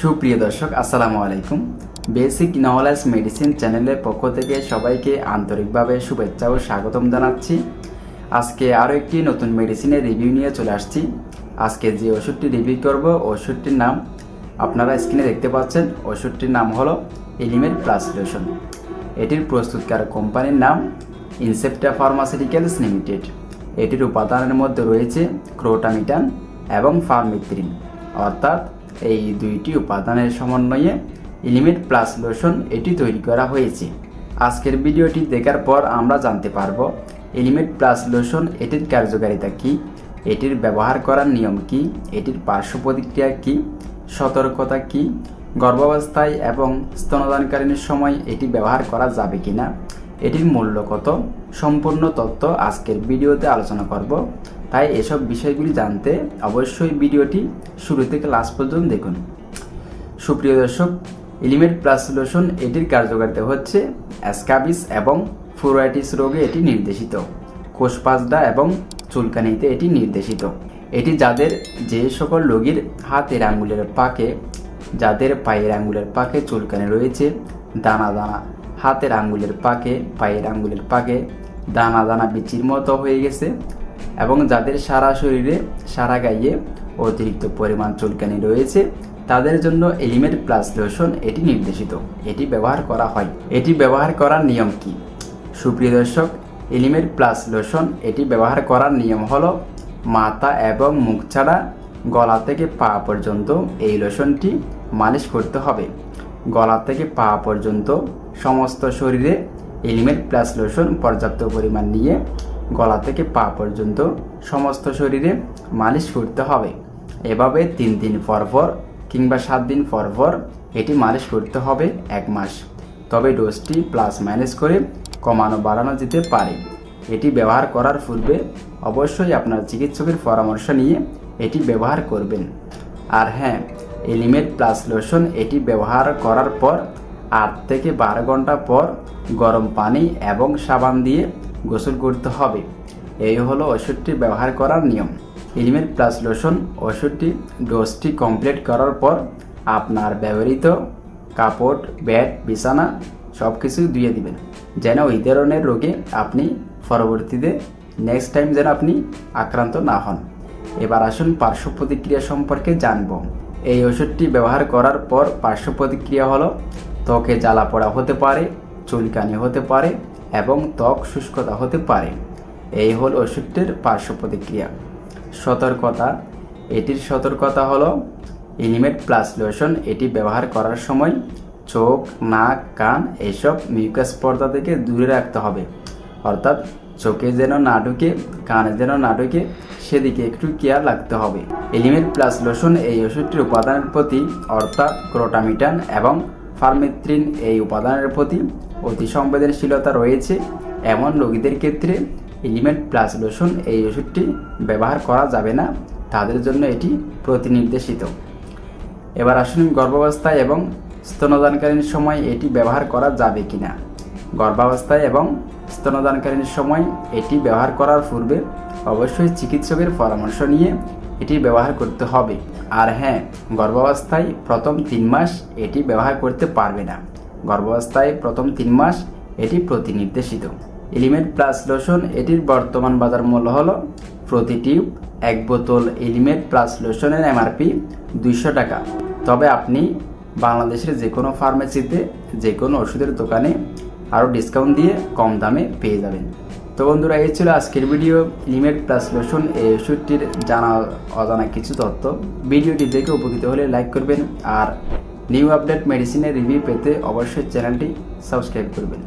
সুপ্রিয় দর্শক, আসসালামু আলাইকুম। বেসিক নলেজ মেডিসিন চ্যানেলের পক্ষ থেকে সবাইকে আন্তরিকভাবে শুভেচ্ছা ও স্বাগতম জানাচ্ছি। আজকে আরও একটি নতুন মেডিসিনের রিভিউ নিয়ে চলে আসছি। আজকে যে ওষুধটি রিভিউ করব, ওষুধটির নাম আপনারা স্ক্রিনে দেখতে পাচ্ছেন। ওষুধটির নাম হলো এলিমেট প্লাস লোশন এটির প্রস্তুতকারক কোম্পানির নাম ইনসেপ্টা ফার্মাসিউটিক্যালস লিমিটেড এটির উপাদানের মধ্যে রয়েছে ক্রোটামিটান এবং ফার্মিত্রিন অর্থাৎ এই দুইটি উপাদানের সমন্বয়ে এলিমেট প্লাস লোশন এটি তৈরি করা হয়েছে। আজকের ভিডিওটি দেখার পর আমরা জানতে পারব এলিমেট প্লাস লোশন এটির কার্যকারিতা কী, এটির ব্যবহার করার নিয়ম কি, এটির পার্শ্ব প্রতিক্রিয়া কী, সতর্কতা কী, গর্ভাবস্থায় এবং স্তনদানকালীন সময় এটি ব্যবহার করা যাবে কি না এটির মূল্য কত, সম্পূর্ণ তথ্য আজকের ভিডিওতে আলোচনা করব। তাই এসব বিষয়গুলি জানতে অবশ্যই ভিডিওটি শুরু থেকে লাস্ট পর্যন্ত দেখুন। সুপ্রিয় দর্শক এলিমেট প্লাস লোশন এটির কার্যকারিতা হচ্ছে অ্যাসকাবিস এবং ফ্লোরাইটিস রোগে এটি নির্দেশিত। কোষপাজডা এবং চুলকানিতে এটি নির্দেশিত। এটি যাদের যে সকল রোগীর হাতের আঙ্গুলের পাকে, যাদের পায়ের আঙ্গুলের পাকে চুলকানি রয়েছে, দানা দানা হাতের আঙ্গুলের পাকে, পায়ের আঙ্গুলের পাকে দানা দানা বিচির মতো হয়ে গেছে এবং যাদের সারা শরীরে সারা গায়ে অতিরিক্ত পরিমাণ চুলকানি রয়েছে, তাদের জন্য এলিমেট প্লাস লোশন এটি নির্দেশিত। এটি ব্যবহার করা হয়। এটি ব্যবহার করার নিয়ম কি? সুপ্রিয় দর্শক, এলিমেট প্লাস লোশন এটি ব্যবহার করার নিয়ম হলো, মাথা এবং মুখ ছাড়া গলা থেকে পা পর্যন্ত এই লোশনটি মালিশ করতে হবে। গলা থেকে পা পর্যন্ত সমস্ত শরীরে এলিমেট প্লাস লোশন পর্যাপ্ত পরিমাণ নিয়ে গলা থেকে পা পর্যন্ত সমস্ত শরীরে মালিশ করতে হবে। এভাবে তিন দিন পর পর কিংবা সাত দিন পর পর এটি মালিশ করতে হবে এক মাস। তবে ডোজটি প্লাস মাইনাস করে কমানো বাড়ানো যেতে পারে। এটি ব্যবহার করার পূর্বে অবশ্যই আপনার চিকিৎসকের পরামর্শ নিয়ে এটি ব্যবহার করবেন। আর হ্যাঁ এলিমেট প্লাস লোশন এটি ব্যবহার করার পর আট থেকে বারো ঘণ্টা পর গরম পানি এবং সাবান দিয়ে গোসল করতে হবে। এই হলো ওষুধটি ব্যবহার করার নিয়ম। এলিমেট প্লাস লোশন ওষুধটি ডোজটি কমপ্লিট করার পর আপনার ব্যবহৃত কাপড় ব্যাট বিছানা সব কিছু ধুয়ে দিবেন। যেন ওই ধরনের রোগে আপনি পরবর্তীতে নেক্সট টাইম যেন আপনি আক্রান্ত না হন। এবার আসুন পার্শ্ব প্রতিক্রিয়া সম্পর্কে জানব। এই ওষুধটি ব্যবহার করার পর পার্শ্ব প্রতিক্রিয়া হলো ত্বকে জ্বালা পড়া হতে পারে, চুলকানি হতে পারে এবং ত্বক শুষ্কতা হতে পারে। এই হল ওষুধটির পার্শ্ব প্রতিক্রিয়া। সতর্কতা। এটির সতর্কতা হলো এলিমেট প্লাস লোশন। এটি ব্যবহার করার সময় চোখ, নাক, কান এইসব মিউকাস পর্দা থেকে দূরে রাখতে হবে। অর্থাৎ চোখে যেন না ঢুকে, কানে যেন না ঢুকে, সেদিকে একটু কেয়ার রাখতে হবে। এলিমেট প্লাস লোশন এই ওষুধটির উপাদানের প্রতি অর্থাৎ ক্রোটামিটান এবং ফার্মেত্রিন এই উপাদানের প্রতি অতি সংবেদনশীলতা রয়েছে। এমন রোগীদের ক্ষেত্রে এলিমেন্ট প্লাস লোশন এই ওষুধটি ব্যবহার করা যাবে না। তাদের জন্য এটি প্রতিনির্দেশিত। এবার আসুন গর্ভাবস্থায় এবং স্তনদানকালীন সময় এটি ব্যবহার করা যাবে কি না গর্ভাবস্থায় এবং স্তনদানকালীন সময় এটি ব্যবহার করার পূর্বে অবশ্যই চিকিৎসকের পরামর্শ নিয়ে এটি ব্যবহার করতে হবে। আর হ্যাঁ গর্ভাবস্থায় প্রথম তিন মাস এটি ব্যবহার করতে পারবে না। গর্ভাবস্থায় প্রথম তিন মাস এটি প্রতিনির্দেশিত। এলিমেন্ট প্লাস লোশন এটির বর্তমান বাজার মূল্য হলো প্রতি টিউব এক বোতল এলিমেন্ট প্লাস লোশনের এমআরপি দুইশো টাকা। তবে আপনি বাংলাদেশের যে কোনো ফার্মেসিতে যে কোনো ওষুধের দোকানে আরও ডিসকাউন্ট দিয়ে কম দামে পেয়ে যাবেন। তো বন্ধুরা, এই ছিল আজকের ভিডিও। লিমেট প্লাস লোশন এই ওষুধটির জানা অজানা কিছু তথ্য। ভিডিওটি দেখে উপকৃত হলে লাইক করবেন আর নিউ আপডেট মেডিসিনের রিভিউ পেতে অবশ্যই চ্যানেলটি সাবস্ক্রাইব করবেন।